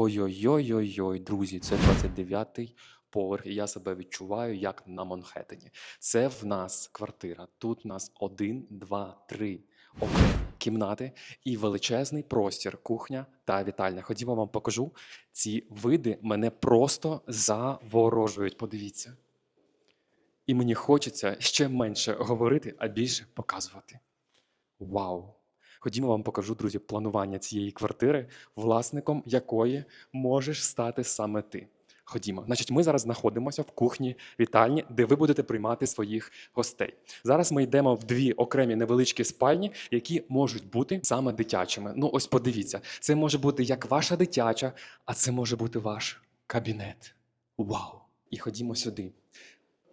Ой-ой-ой-ой-ой, друзі, це 29-й поверх, і я себе відчуваю як на Манхеттені. Це в нас квартира. Тут у нас один, два, три окремі кімнати і величезний простір, кухня та вітальня. Ходімо, вам покажу. Ці види мене просто заворожують. Подивіться. І мені хочеться ще менше говорити, а більше показувати. Вау! Ходімо, вам покажу, друзі, планування цієї квартири, власником якої можеш стати саме ти. Ходімо. Значить, ми зараз знаходимося в кухні вітальні, де ви будете приймати своїх гостей. Зараз ми йдемо в дві окремі невеличкі спальні, які можуть бути саме дитячими. Ну, ось подивіться, це може бути як ваша дитяча, а це може бути ваш кабінет. Вау! І ходімо сюди.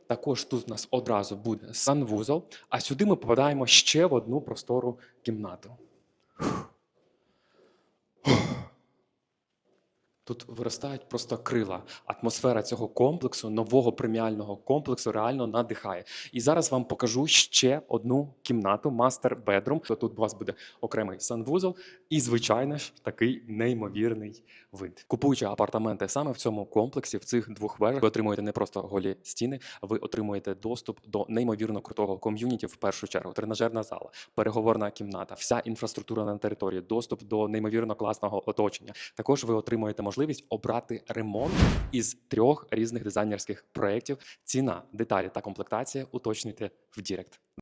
Також тут у нас одразу буде санвузол, а сюди ми попадаємо ще в одну простору кімнату. Тут виростають просто крила. Атмосфера цього комплексу, нового преміального комплексу, реально надихає. І зараз вам покажу ще одну кімнату, мастер бедрум. Тут у вас буде окремий санвузол і, звичайно ж, такий неймовірний вид. Купуючи апартаменти саме в цьому комплексі, в цих двох вежах, ви отримуєте не просто голі стіни, ви отримуєте доступ до неймовірно крутого ком'юніті в першу чергу. Тренажерна зала, переговорна кімната, вся інфраструктура на території, доступ до неймовірно класного оточення. Також ви отримуєте можливість обрати ремонт із трьох різних дизайнерських проєктів. Ціна, деталі та комплектація уточнюйте в Дірект.